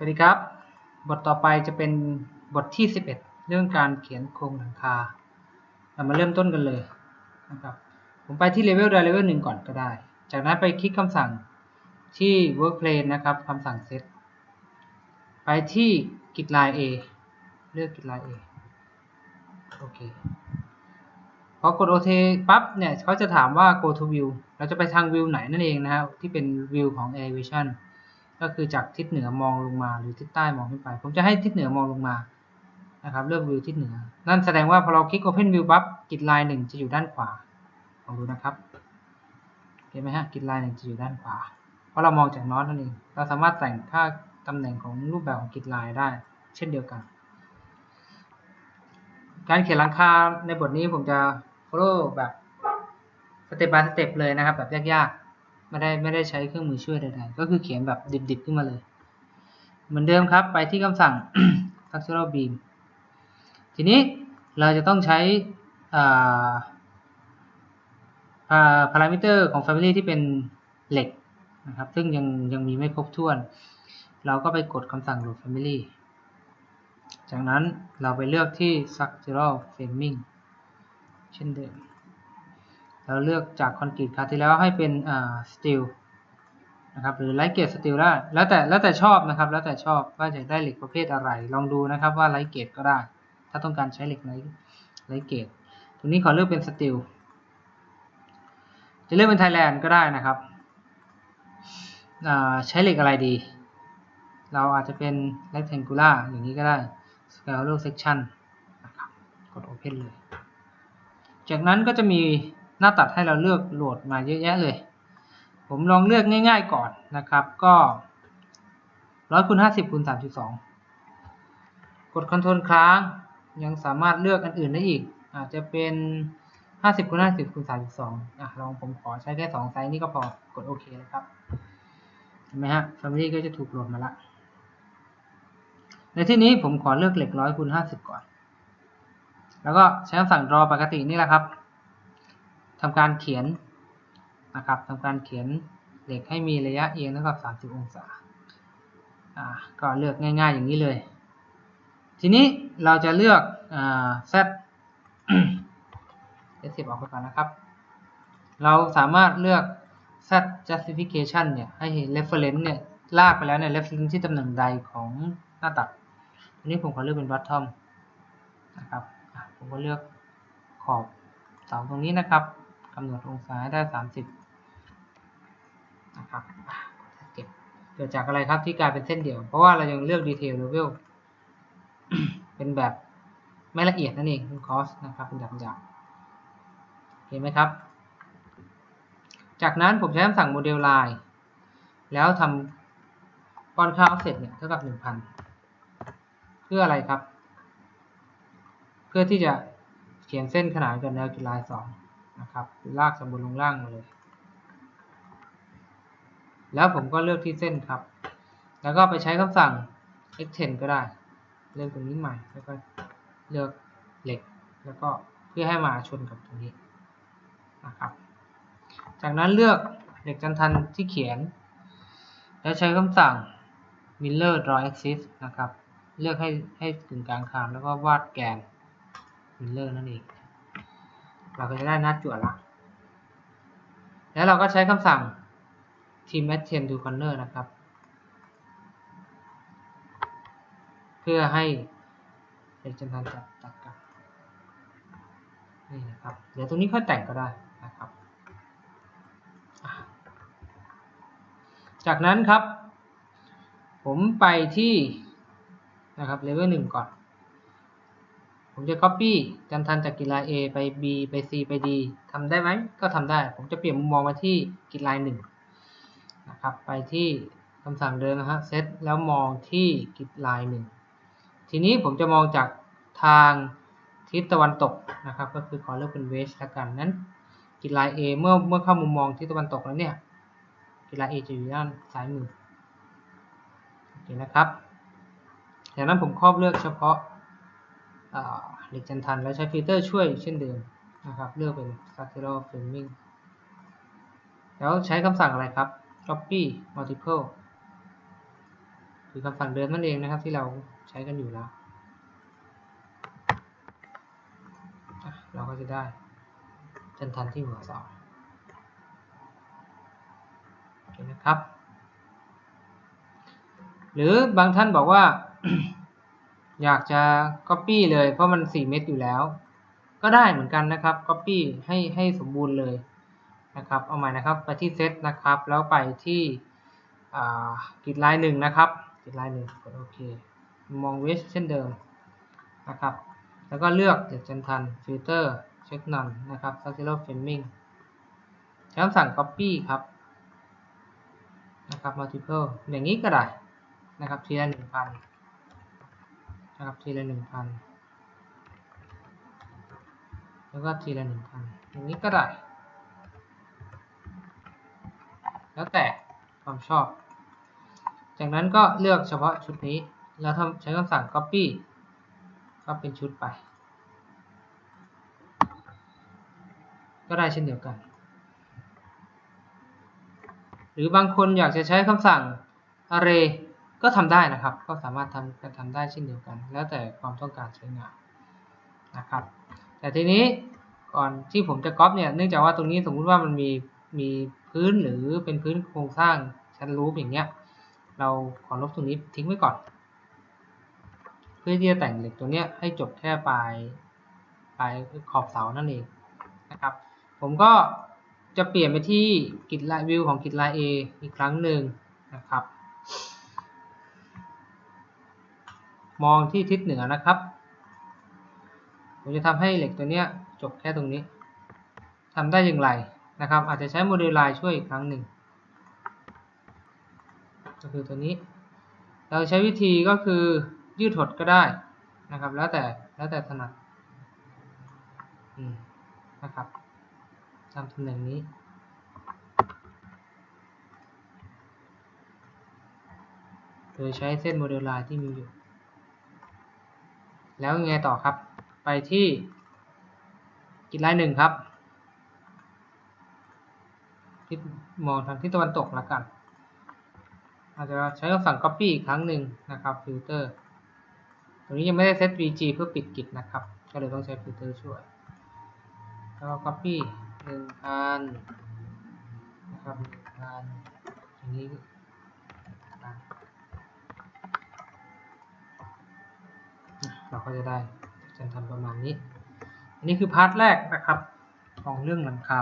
สวัสดีครับ บทต่อไปจะเป็นบทที่ 11 เรื่องการเขียนโครงหลังคา เรามาเริ่มต้นกันเลยนะครับ ผมไปที่เลเวลใดเลเวลหนึ่งก่อนก็ได้ จากนั้นไปคลิกคำสั่งที่ workplace นะครับคำสั่ง set ไปที่กิจลาย A เลือกกิจลาย A โอเค พอกด OK ปั๊บเนี่ยเขาจะถามว่า go to view เราจะไปทางวิวไหนนั่นเองนะครับที่เป็นวิวของ Air Vision ก็คือจากทิศเหนือมองลงมา หรือทิศใต้มองขึ้นไป ผมจะให้ทิศเหนือมองลงมานะครับ เลือกวิวทิศเหนือ นั่นแสดงว่าพอเราคลิก Open View ปั๊บกิจลายหนึ่งจะอยู่ด้านขวาลองดูนะครับเห็นไหมฮะกิจลายหนึ่งจะอยู่ด้านขวา เพราะเรามองจากน็อตนั่นเองเราสามารถแต่งค่าตำแหน่งของรูปแบบของกิจลายได้ เช่นเดียวกัน การเขียนหลังคาในบทนี้ผมจะ follow แบบสเต็ป by สเต็ปเลยนะครับ แบบยาก ไม่ได้ไม่ได้ใช้เครื่องมือช่วยใดๆก็คือเขียนแบบดิบๆขึ้นมาเลย เหมือนเดิมครับ ไปที่คำสั่ง structural beam ทีนี้เราจะต้องใช้พารามิเตอร์ของ family ที่เป็นเหล็กนะครับ ซึ่งยังยังมีไม่ครบถ้วน เราก็ไปกดคำสั่ง load family จากนั้นเราไปเลือกที่ structural framing เช่นเดิม เราเลือกจากคอนกรีตคราวที่แล้วให้เป็นสตีลนะครับหรือไลท์เกตสตีลได้แล้วแต่แล้วแต่ชอบนะครับ แล้วแต่ชอบว่าจะได้เหล็กประเภทอะไร ลองดูนะครับว่าไลท์เกตก็ได้ ถ้าต้องการใช้เหล็กไลท์ไลท์เกตตรงนี้ขอเลือกเป็นสตีลจะเลือกเป็นไทยแลนด์ก็ได้นะครับใช้เหล็กอะไรดี เราอาจจะเป็น rectangular อย่างนี้ก็ได้ scale section นะครับกด open เลย จากนั้นก็จะมี หน้าตัดให้เราเลือกโหลดมาเยอะแยะเลย ผมลองเลือกง่าย ๆก่อนนะครับ ก็ร้อยคูณห้าสิบคูณสามสิบสองกด Ctrl ค้าง ยังสามารถเลือกอันอื่นได้อีก อาจจะเป็นห้าสิบคูณห้าสิบคูณสามสิบสองอะลองผมขอใช้แค่สองไซส์นี้ก็พอกดโอเคนะครับเห็นไหมฮะ Family ก็จะถูกโหลดมาละในที่นี้ผมขอเลือกเหล็กร้อยคูณห้าสิบก่อน แล้วก็ใช้คำสั่ง draw ปกตินี่แหละครับ ทำการเขียนนะครับทำการเขียนเหล็กให้มีระยะเอียงเท่ากับ 30 องศาก็เลือกง่าย ๆ อย่างนี้เลย ทีนี้เราจะเลือกอ่า z เดี๋ยวเสียบออกไปก่อนนะครับ เราสามารถเลือก z justification เนี่ยให้ reference เนี่ยลากไปแล้วเนี่ย reference ที่ตำแหน่งใดของหน้าตัดทีนี้ผมขอเลือกเป็น bottom นะครับผมก็เลือกขอบเสาตรงนี้นะครับำหนดองศาได้ 30 นะครับเก็บเกิดจากอะไรครับที่กลายเป็นเส้นเดี่ยว เพราะว่าเรายังเลือกดีเทลเลเวลเป็นแบบไม่ละเอียดนั่นเองเป็นคอสนะครับ เป็นแบบหยาบเห็นไหมครับ จากนั้นผมใช้คำสั่งโมเดลไลน์แล้วทำก้อนค่าออฟเซ็ตเนี่ยเท่ากับ 1,000 เพื่ออะไรครับ เพื่อที่จะเขียนเส้นขนานกับแนวจุลายสอง นะครับ ลากสมบูรณ์ลงล่างมาเลย แล้วผมก็เลือกที่เส้นครับ แล้วก็ไปใช้คำสั่ง extend ก็ได้ เลือกตรงนี้ใหม่ แล้วก็เลือกเหล็ก แล้วก็เพื่อให้มาชนกับตรงนี้นะครับ จากนั้นเลือกเหล็กจันทันที่เขียน แล้วใช้คำสั่ง miller draw axis นะครับ เลือกให้ให้ถึงกลางคานแล้วก็วาดแกน miller นั่นเอง เราก็จะได้หน้าจั่วละ แล้วเราก็ใช้คำสั่ง team at 10 to corner นะครับ เพื่อให้เด็กจันทันจัดจัดกันนี่นะครับ เดี๋ยวตรงนี้ค่อยแต่งก็ได้นะครับ จากนั้นครับ ผมไปที่นะครับเลเวลหนึ่งก่อน ผมจะ copy จันทันจากกีฬา A ไป B ไป C ไป D ทำได้ไหม ก็ทำได้ ผมจะเปลี่ยนมุมมองมาที่กีฬาหนึ่งนะครับ ไปที่คำสั่งเดิมนะฮะ set แล้วมองที่กีฬาหนึ่ง ทีนี้ผมจะมองจากทางทิศตะวันตกนะครับ ก็คือขอเลือกเป็น west ล้วกัน นั้นกีฬา A เมื่อเมื่อเข้ามุมมองทิศตะวันตกแล้วเนี่ยกีฬา A จะอยู่ด้านซ้ายมือ โอเคนะครับ จากนั้นผมครอบเลือกเฉพาะ เหล็กจันทัน แล้วใช้ฟิลเตอร์ช่วยเช่นเดิมนะครับ เลือกเป็น structural framing แล้วใช้คำสั่งอะไรครับ copy multiple คือคำสั่งเดิมนั่นเองนะครับที่เราใช้กันอยู่แล้ว เราก็จะได้จันทันที่หัวเสาโอเคนะครับ หรือบางท่านบอกว่า อยากจะ Copy เลยเพราะมัน 4 เม็ดอยู่แล้ว ก็ได้เหมือนกันนะครับ Copy ให้ให้สมบูรณ์เลยนะครับ เอาใหม่นะครับไปที่เซตนะครับ แล้วไปที่กิดไลน์หนึ่งนะครับกิดไลน์หนึ่งกดโอเคมองเวชเช่นเดิมนะครับ แล้วก็เลือกเด็กจันทันฟิลเตอร์เช็คนันนะครับ s u c c e s s o r framing ใช้คำสั่ง copy ครับนะครับ multiple อย่างนี้ก็ได้นะครับทีละหนึ่งพัน นะครับทีละหนึ่งพันแล้วก็ทีละหนึ่งพันอย่างนี้ก็ได้ แล้วแต่ความชอบ จากนั้นก็เลือกเฉพาะชุดนี้ แล้วทำใช้คำสั่ง copy ก็เป็นชุดไป ก็ได้เช่นเดียวกัน หรือบางคนอยากจะใช้คำสั่ง array ก็ทำได้นะครับ ก็สามารถทำทำได้เช่นเดียวกัน แล้วแต่ความต้องการใช้งานนะครับ แต่ทีนี้ก่อนที่ผมจะก๊อปเนี่ยเนื่องจากว่าตรงนี้สมมุติว่ามันมีมีพื้นหรือเป็นพื้นโครงสร้างชั้นรูปอย่างเงี้ย เราขอลบตรงนี้ทิ้งไว้ก่อน เพื่อที่จะแต่งเหล็กตัวเนี้ยให้จบแค่ปลายปลายขอบเสานั่นเองนะครับ ผมก็จะเปลี่ยนไปที่กิจไลน์วิวของกิจไลน์ A อีกครั้งหนึ่งนะครับ มองที่ทิศเหนือนะครับ ผมจะทำให้เหล็กตัวเนี้ยจบแค่ตรงนี้ทำได้อย่างไรนะครับ อาจจะใช้โมเดลไลน์ช่วยอีกครั้งหนึ่งก็คือตัวนี้ เราใช้วิธีก็คือยืดหดก็ได้นะครับ แล้วแต่แล้วแต่ถนัดนะครับตามตำแหน่งนี้โดยใช้เส้นโมเดลไลน์ที่มีอยู่ แล้วไงต่อครับ ไปที่กิจไลน์หนึ่งครับทิศมองทางทิศตะวันตกแล้วกัน อาจจะใช้คำสั่ง copy อีกครั้งหนึ่งนะครับ filter ตรงนี้ยังไม่ได้เซต vg เพื่อปิดกิจนะครับ ก็เลยต้องใช้ filter ช่วย แล้ว copy หนึ่งพันนะครับหนึ่งพันอย่างนี้ เราก็จะได้จะทำประมาณนี้ อันนี้คือพาร์ทแรกนะครับ ของเรื่องหลังคา